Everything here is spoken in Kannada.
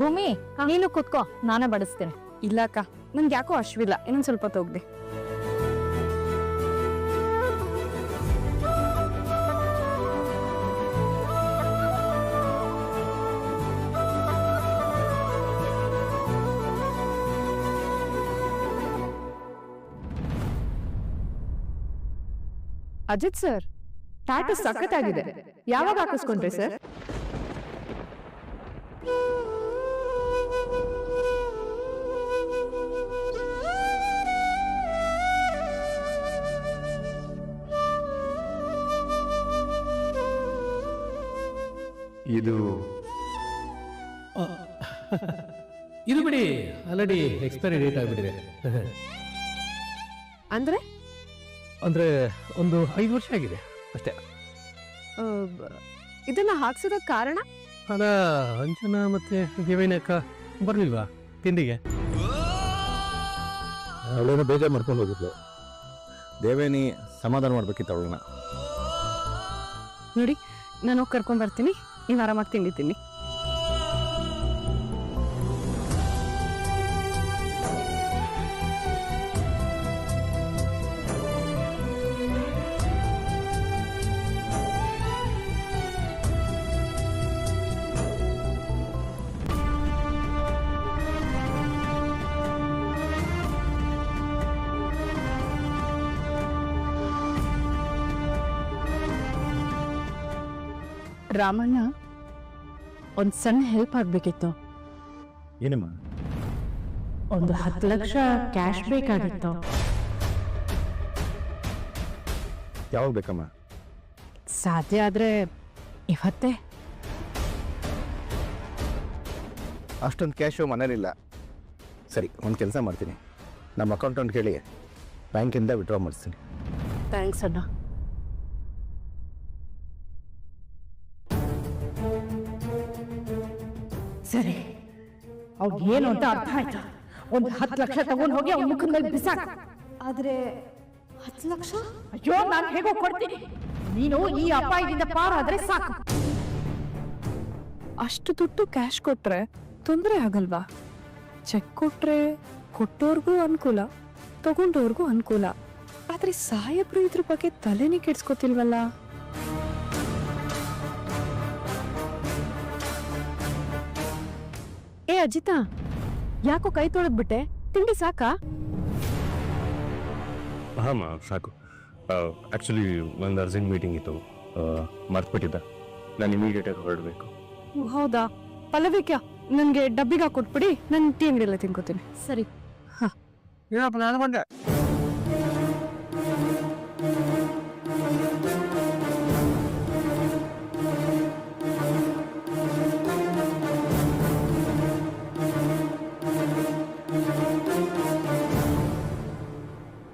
ಮಮ್ಮಿ ನೀನು ಕುತ್ಕೋ, ನಾನೇ ಬಡಿಸ್ತೇನೆ. ಇಲ್ಲ ಅಕ್ಕ, ನಂಗೆ ಯಾಕೋ ಅಶ್ವಿಲ್ಲ, ಇನ್ನೊಂದ್ ಸ್ವಲ್ಪ ತೋಗ್ದೆ ಹೋಗ್ದೆ ಅಜಿತ್ ಸರ್ ಟ್ಯಾಟು ಸಖತ್ತಾಗಿದೆ. ಯಾವಾಗ ಹಾಕಿಸ್ಕೊಂಡ್ರಿ ಸರ್? ಇದು ಇದು ಬಿಡಿ ಆಲ್ರೆಡಿ ಎಕ್ಸ್ಪೈರಿ ಡೇಟ್ ಆಗಿಬಿಟ್ಟಿದೆ. ಅಂದ್ರೆ? ಅಂದ್ರೆ ಒಂದು ಐದು ವರ್ಷ ಆಗಿದೆ ಅಷ್ಟೇ. ಆ, ಬ- ಇದನ್ನ ಹಾಕ್ಸೋದಕ್ ಕಾರಣ? ಅದ ಅಂಜನಾ ಮತ್ತೆ ದೇವೇನಕ್ಕ ಬರ್ಲಿಲ್ವಾ ತಿಂಡಿಗೆ? ಅವಳೇನೋ ಬೇಜಾರು ಮಾಡ್ಕೊಂಡು ಹೋಗಿದ್ಲು. ದೇವೇನಿ ಸಮಾಧಾನ ಮಾಡ್ಬೇಕಿತ್ತು ಅವಳನ್ನ. ನೋಡಿ ನಾನು ಹೋಗಿ ಕರ್ಕೊಂಡ್ ಬರ್ತೀನಿ. ನೀವು ಆರಾಮಾಗಿ ತಿಂಡಿ ತಿನ್ನಿ. ರಾಮಣ್ಣ ಒಂದ್ ಸಣ್ಣ ಹೆಲ್ಪ್ ಆಗ್ಬೇಕಿತ್ತು. ಏನಮ್ಮ? ಒಂದು ಹತ್ತು ಲಕ್ಷ ಕ್ಯಾಶ್ ಬೇಕಾಗಿತ್ತು. ಯಾವಾಗ ಬೇಕಮ್ಮ? ಸಾಧ್ಯ ಆದ್ರೆ ಇವತ್ತೇ. ಅಷ್ಟೊಂದು ಕ್ಯಾಶು ಮನೇಲಿಲ್ಲ. ಸರಿ ಒಂದು ಕೆಲಸ ಮಾಡ್ತೀನಿ. ನಮ್ಮ ಅಕೌಂಟೆಂಟ್ ಕೇಳಿ ಬ್ಯಾಂಕಿಂದ ವಿಡ್ರಾ ಮಾಡಿಸ್ತೀನಿ. ಥ್ಯಾಂಕ್ಸ್ ಅಣ್ಣ. ಸರಿ. ಅವ್ನು ಏನು ಅಂತ ಅರ್ಥ ಆಯ್ತು? ಒಂದು ಹತ್ತು ಲಕ್ಷ ತಗೊಂಡು ಹೋಗಿ ಅವ್ನ ಮುಖದ ಮೇಲೆ ಬಿಸಾಕ. ಆದ್ರೆ ಹತ್ತು ಲಕ್ಷ? ಅಯ್ಯೋ ನಾನು ಹೇಗೋ ಕೊಡ್ತೀನಿ. ನೀನು ಈ ಅಪಾಯದಿಂದ ಪಾರಾದ್ರೆ ಸಾಕು. ಅಷ್ಟು ದುಡ್ಡು ಕ್ಯಾಶ್ ಕೊಟ್ರೆ ತೊಂದರೆ ಆಗಲ್ವಾ? ಚೆಕ್ ಕೊಟ್ರೆ ಕೊಟ್ಟೋರ್ಗೂ ಅನುಕೂಲ ತಗೊಂಡೋರ್ಗೂ ಅನುಕೂಲ. ಆದ್ರೆ ಸಾಹೇಬ್ರು ಇದ್ರ ಬಗ್ಗೆ ತಲೆನೇ ಕೆಡ್ಸ್ಕೊತಿಲ್ವಲ್ಲ? ಅಜಿತಾ ಯಾಕೋ ಕೈ ತೊಳೆದ್ಬಿಟ್ಟೆ? ತಿಂಡಿ ಸಾಕಾ? ಹಾಂ ಸಾಕು. ಆ್ಯಕ್ಚುಲಿ ಒಂದು ಅರ್ಜೆಂಟ್ ಮೀಟಿಂಗ್ ಇತ್ತು. ಮರ್ತ್ಬಿಟ್ಟಿದ್ದ. ನಾನು ಇಮಿಡಿಯೇಟಾಗಿ ಹೊರಡಬೇಕು. ಹೌದಾ? ಪಲ್ಲವಿಕ್ಯಾ ನನ್ಗೆ ಡಬ್ಬಿಗೆ ಕೊಟ್ಬಿಡಿ ನಾನು ಟೀ ಅಂಗಡಿಯಲ್ಲ ತಿನ್ಕೋತೀನಿ. ಸರಿ. ಏನಪ್ಪ ನಾನು ಬಂದೆ?